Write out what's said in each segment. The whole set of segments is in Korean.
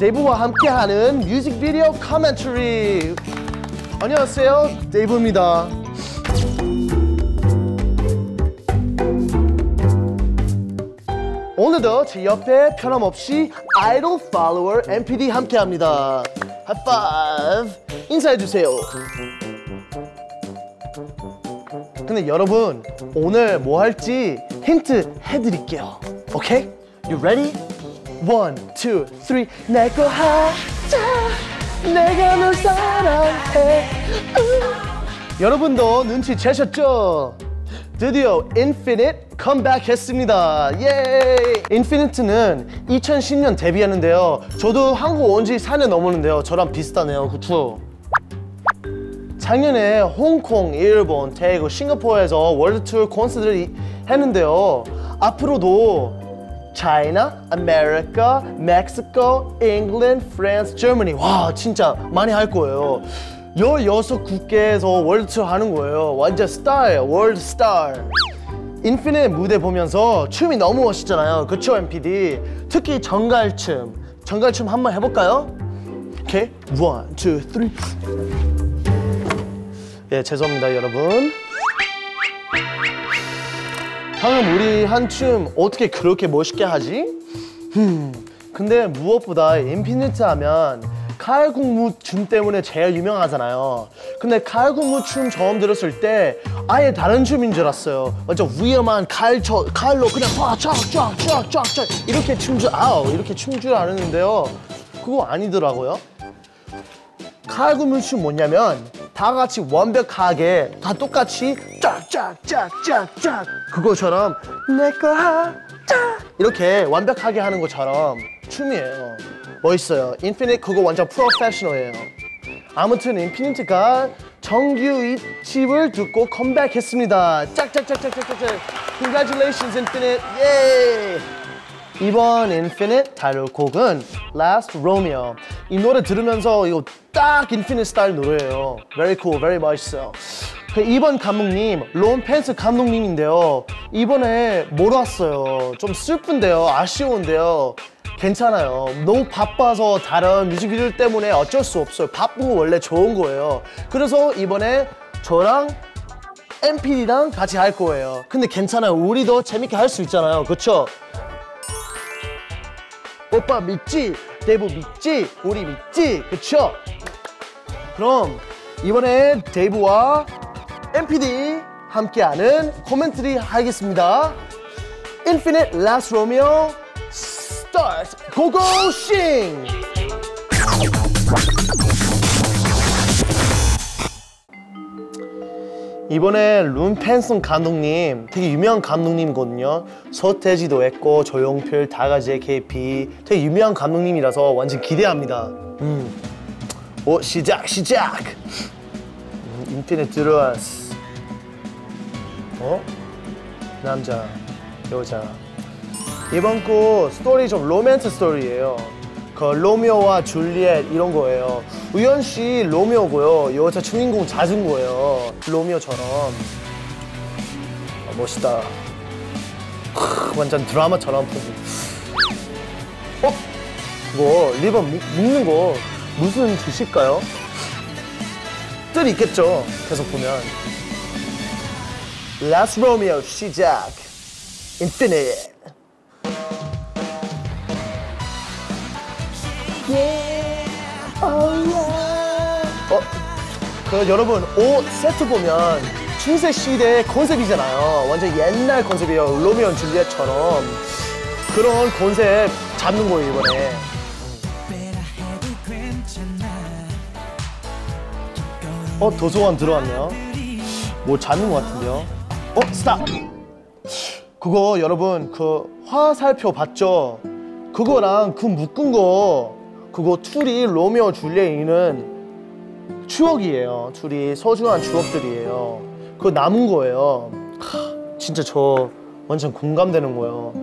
데이브와 함께하는 뮤직비디오 커멘터리. 안녕하세요. 데이브입니다. 오늘도 제 옆에 변함없이 아이돌 팔로워 MPD 함께합니다. 하이파이브 인사해주세요. 근데 여러분 오늘 뭐 할지 힌트 해드릴게요. 오케이? You ready? One, two, three 내거 하자 내가 널 사랑해 우. 여러분도 눈치채셨죠? 드디어 인피니트 컴백했습니다. 예! 인피니트는 2010년 데뷔했는데요. 저도 한국 온 지 4년 넘었는데요. 저랑 비슷하네요. 그쵸? 작년에 홍콩, 일본, 태국, 싱가포르에서 월드 투어 콘서트를 이- 했는데요. 앞으로도 차이나, 아메리카, 멕시코, 잉글랜드, 프랑스, 저머니 와 진짜 많이 할 거예요. 16국계에서 월드 투어 하는 거예요. 완전 스타예요. 월드 스타. 인피니트 무대 보면서 춤이 너무 멋있잖아요. 그쵸, MPD? 특히 정갈춤. 정갈춤 한번 해볼까요? 오케이. 원, 투, 쓰리. 예, 죄송합니다, 여러분. 방금 우리 한 춤 어떻게 그렇게 멋있게 하지? 흠, 근데 무엇보다 인피니트 하면 칼국무 춤 때문에 제일 유명하잖아요. 근데 칼국무 춤 처음 들었을 때 아예 다른 춤인 줄 알았어요. 완전 위험한 칼, 저, 칼로 그냥 쫙쫙쫙쫙쫙쫙 이렇게 춤줄 아우 이렇게 춤줄 알았는데요. 그거 아니더라고요. 칼군무춤 뭐냐면 다 같이 완벽하게 다 똑같이 쫙쫙쫙쫙쫙 그거처럼 내거 하자 이렇게 완벽하게 하는 것처럼 춤이에요. 멋있어요. 인피니트 그거 완전 프로페셔널이에요. 아무튼 인피니트가 정규 2집을 듣고 컴백했습니다. 짝짝짝짝짝짝 Congratulations Infinite. 예 이번 인피니트 다룰 곡은 Last Romeo. 이 노래 들으면서 이거 딱 인피니트 스타일 노래예요. Very cool, very 멋있어요. 그 이번 감독님, 론 펜스 감독님인데요. 이번에 못 왔어요. 좀 슬픈데요. 아쉬운데요. 괜찮아요. 너무 바빠서 다른 뮤직비디오 때문에 어쩔 수 없어요. 바쁜 거 원래 좋은 거예요. 그래서 이번에 저랑 MPD랑 같이 할 거예요. 근데 괜찮아요. 우리도 재밌게 할 수 있잖아요. 그쵸? 오빠 믿지? 데이브 믿지? 우리 믿지? 그쵸? 그럼 이번에 데이브와 MPD 함께하는 코멘트리 하겠습니다. Infinite Last Romeo Start Go Go Sing! 이번에 룬 펜슨 감독님 되게 유명한 감독님이거든요. 서태지도 했고 조용필, 다가지 KP 되게 유명한 감독님이라서 완전 기대합니다. 음. 오 시작 시작. 음, 인피니트 들어왔어. 어? 남자, 여자. 이번 곡 스토리 좀 로맨스 스토리예요. 그 로미오와 줄리엣 이런 거예요. 우연 씨 로미오고요. 여자 주인공 찾은 거예요. 로미오처럼. 아, 멋있다. 크, 완전 드라마처럼. 어? 그거 리본 묶- 묶는 거 무슨 뜻일까요? 뜻 있겠죠. 계속 보면. Last Romeo 시작. Infinite. 어, 그 여러분 옷 세트 보면 중세 시대 컨셉이잖아요. 완전 옛날 컨셉이에요. 로미오 줄리엣처럼 그런 컨셉 잡는 거예요 이번에. 어 도서관 들어왔네요. 뭐 잡는 것 같은데요. 어 스탑. 그거 여러분 그 화살표 봤죠? 그거랑 그 묶은 거 그거 둘이 로미오 줄리엣이는 추억이에요. 둘이 소중한 추억들이에요. 그거 남은 거예요. 하, 진짜 저 완전 공감되는 거예요.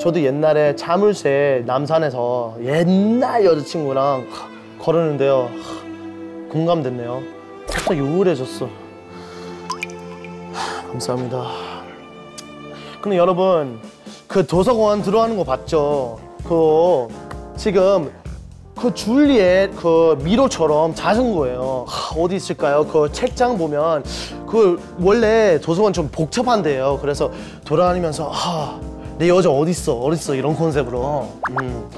저도 옛날에 자물쇠 남산에서 옛날 여자친구랑 하, 걸었는데요. 하, 공감됐네요. 갑자기 우울해졌어. 하, 감사합니다. 근데 여러분 그 도서관 들어가는 거 봤죠? 그거 지금 그 줄리엣 그 미로처럼 잦은 거예요. 하, 어디 있을까요? 그 책장 보면 그 원래 도서관 좀 복잡한데요. 그래서 돌아다니면서 아, 내 여자? 어디 있어? 이런 컨셉으로. 음.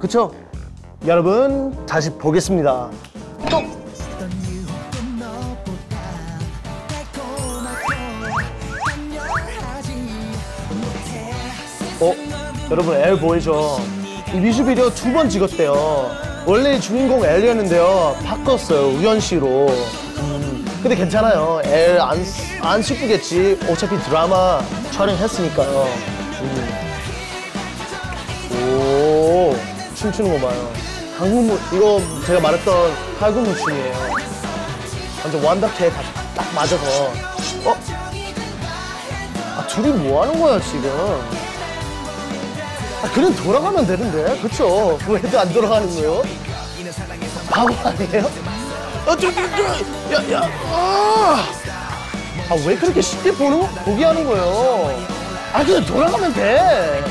그쵸? 여러분 다시 보겠습니다. 또 어? 여러분 엘 보이죠? 이 뮤직비디오 두 번 찍었대요. 원래 주인공 엘이었는데요. 바꿨어요. 우연 씨로. 음, 근데 괜찮아요. 엘 안 안 슬프겠지. 어차피 드라마 촬영했으니까요. 음. 오 춤추는 거 봐요. 한국 무 이거 제가 말했던 한국 무 춤이에요. 완전 완벽해 다, 딱 맞아서. 어? 아 둘이 뭐 하는 거야 지금? 아, 그냥 돌아가면 되는데, 그쵸? 왜도 안 돌아가는 거예요? 바보 아니에요? 저, 야, 야, 아! 아, 왜 그렇게 쉽게 보는, 거- 보게 하는 거예요? 아, 그냥 돌아가면 돼!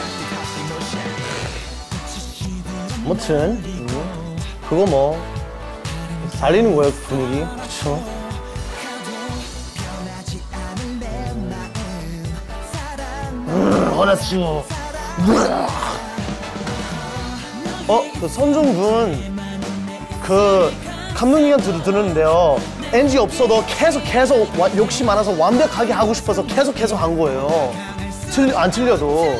아무튼, 음, 그거 뭐, 살리는 거예요, 분위기. 그쵸? 음, 화났어. 어, 그 선종군 그 감독님한테 들었는데요. NG 없어도 계속 계속 와- 욕심 많아서 완벽하게 하고 싶어서 계속 계속 한 거예요. 틀, 안 틀려도.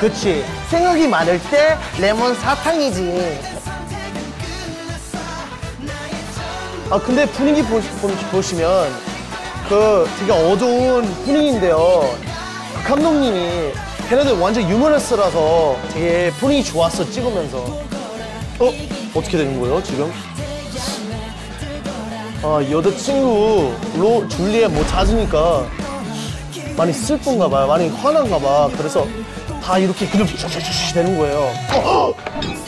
그치. 생각이 많을 때 레몬 사탕이지. 아, 근데 분위기 보, 보, 보시면 그 되게 어두운 분위기인데요. 그 감독님이 걔네들 완전 유머러스라서 되게 분위기 좋았어 찍으면서. 어? 어떻게 되는 거예요 지금? 아 여자친구 로 줄리에 뭐 찾으니까 많이 슬픈가 봐요. 많이 화난가 봐. 그래서 다 이렇게 그냥 슈슈슈슈 되는 거예요. 어,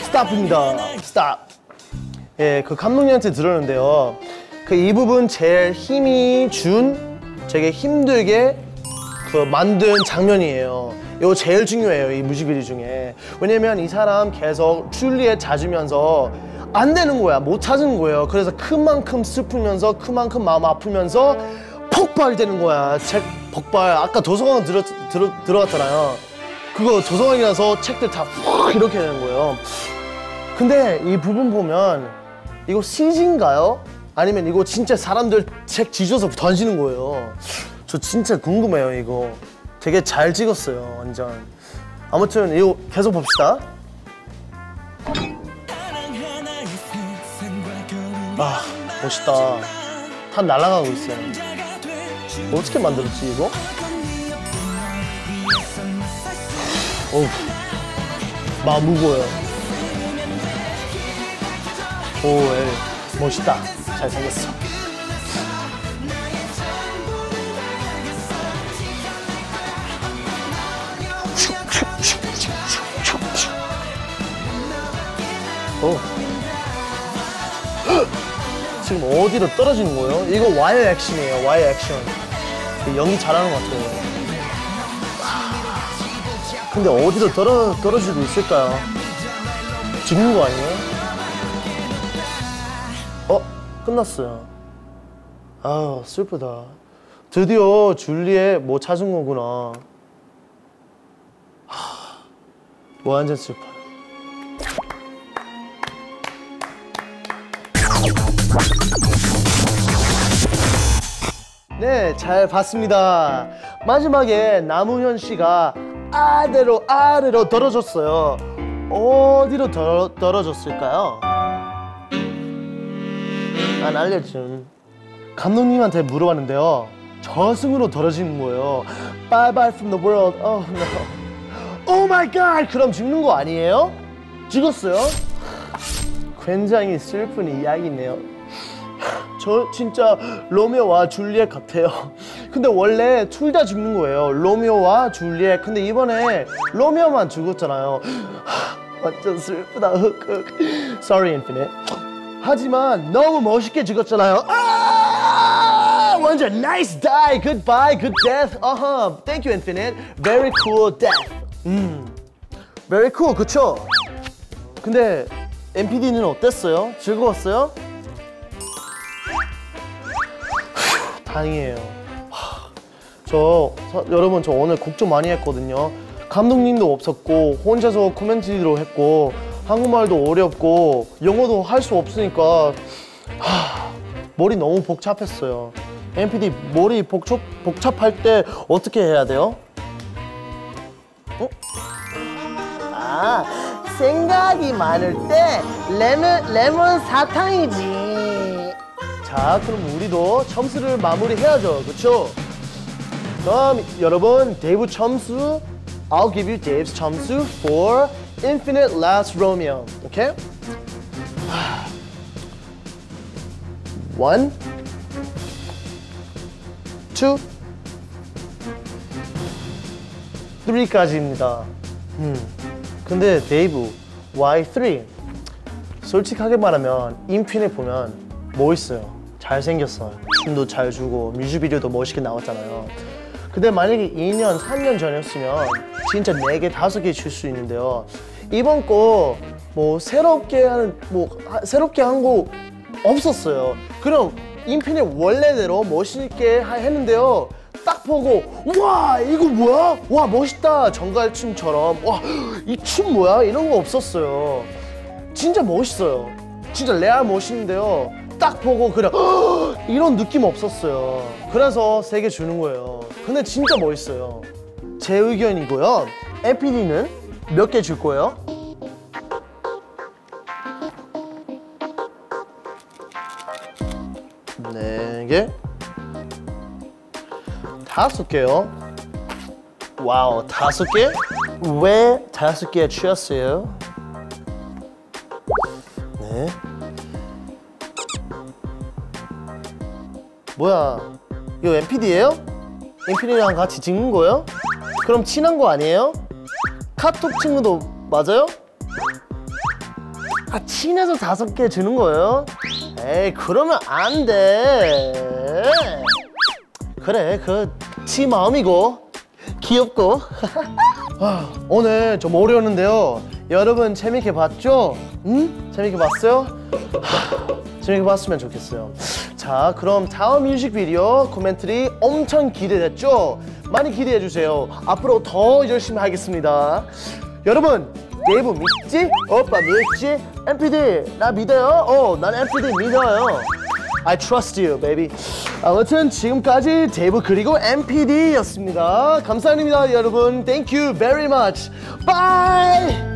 스탑입니다. 스탑. 예, 그 감독님한테 들었는데요. 그 이 부분 제일 힘이 준 되게 힘들게 그 만든 장면이에요. 이거 제일 중요해요, 이 뮤직비디오 중에. 왜냐면 이 사람 계속 줄리에 찾으면서 안 되는 거야, 못 찾은 거예요. 그래서 그만큼 슬프면서 그만큼 마음 아프면서 폭발되는 거야. 책 폭발. 아까 도서관 들어, 들어, 들어갔잖아요. 그거 도서관이라서 책들 다푹 이렇게 되는 거예요. 근데 이 부분 보면 이거 CG인가요? 아니면 이거 진짜 사람들 책 지져서 던지는 거예요. 저 진짜 궁금해요, 이거. 되게 잘 찍었어요, 완전. 아무튼 이거 계속 봅시다. 아, 멋있다. 다 날아가고 있어요. 어떻게 만들었지, 이거? 어우, 마음 무거워요. 오, 엘. 멋있다. 잘생겼어. 지금 어디로 떨어지는 거예요? 이거 와이어 액션이에요, 와이어 액션. 그 연기 잘하는 것 같아요. 근데 어디로 떨어, 떨어지고 있을까요? 죽는 거 아니에요? 어? 끝났어요. 아 슬프다. 드디어 줄리에 뭐 찾은 거구나. 하, 완전 슬퍼. 네, 잘 봤습니다. 마지막에 남우현 씨가 아래로 아래로 떨어졌어요. 어디로 떨어, 떨어졌을까요? 안 알려줌. 감독님한테 물어봤는데요. 저승으로 떨어지는 거예요. Bye bye from the world. Oh no. Oh my god. 그럼 죽는 거 아니에요? 죽었어요? 굉장히 슬픈 이야기네요. 저 진짜 로미오와 줄리엣 같아요. 근데 원래 둘 다 죽는 거예요. 로미오와 줄리엣. 근데 이번에 로미오만 죽었잖아요. 완전 슬프다. Sorry, Infinite. 하지만 너무 멋있게 죽었잖아요. 아! 완전 nice die, goodbye, good death. 어허, thank you, Infinite. Very cool death. 음, very cool, 그쵸? 근데 MPD는 어땠어요? 즐거웠어요? 다행이에요. 하, 저 사- 여러분 저 오늘 곡 좀 많이 했거든요. 감독님도 없었고 혼자서 코멘트리로 했고 한국말도 어렵고 영어도 할 수 없으니까 하, 머리 너무 복잡했어요. MPD 머리 복잡 복잡할 때 어떻게 해야 돼요? 어? 아 생각이 많을 때 레몬 레몬 사탕이지. 자 그럼 우리도 점수를 마무리해야죠, 그렇죠? 그럼 여러분 데이브 점수 I'll give you Dave's 점수 for Infinite Last Romeo. Okay? One, two, three까지입니다. 음. 근데 데이브 why three? 솔직하게 말하면 인핀에 보면 멋있어요. 잘생겼어요. 춤도 잘 주고 뮤직비디오도 멋있게 나왔잖아요. 근데 만약에 2년, 3년 전이었으면 진짜 4개, 5개 줄 수 있는데요. 이번 거 뭐 새롭게 하는 뭐 하- 새롭게 한 거 없었어요. 그럼 인핀의 원래대로 멋있게 하- 했는데요. 딱 보고 와 이거 뭐야? 와 멋있다 정갈춤처럼 와 이 춤 뭐야? 이런 거 없었어요. 진짜 멋있어요. 진짜 레알 멋있는데요. 딱 보고 그냥 "헉!" 이런 느낌 없었어요. 그래서 세 개 주는 거예요. 근데 진짜 멋있어요. 제 의견이고요. MPD는 몇 개 줄 거예요? 네 개, 다섯 개요. 와우, 다섯 개? 왜 다섯 개 주셨어요? 뭐야? 이거 MPD예요? MPD랑 같이 찍는 거예요? 그럼 친한 거 아니에요? 카톡 친구도 맞아요? 아 친해서 다섯 개 주는 거예요? 에이 그러면 안 돼. 그래 그지 마음이고 귀엽고. 아, 오늘 좀 어려웠는데요. 여러분 재밌게 봤죠? 응? 재밌게 봤어요? 하, 재밌게 봤으면 좋겠어요. 자, 그럼 다음 뮤직비디오 코멘트리 엄청 기대됐죠? 많이 기대해 주세요. 앞으로 더 열심히 하겠습니다. 여러분, 네이버 믿지? 오빠 믿지? MPD 나 믿어요? 어, 난 MPD 믿어요. I trust you, baby. 아무튼 지금까지 데이브 그리고 MPD였습니다. 감사합니다, 여러분. Thank you very much. Bye.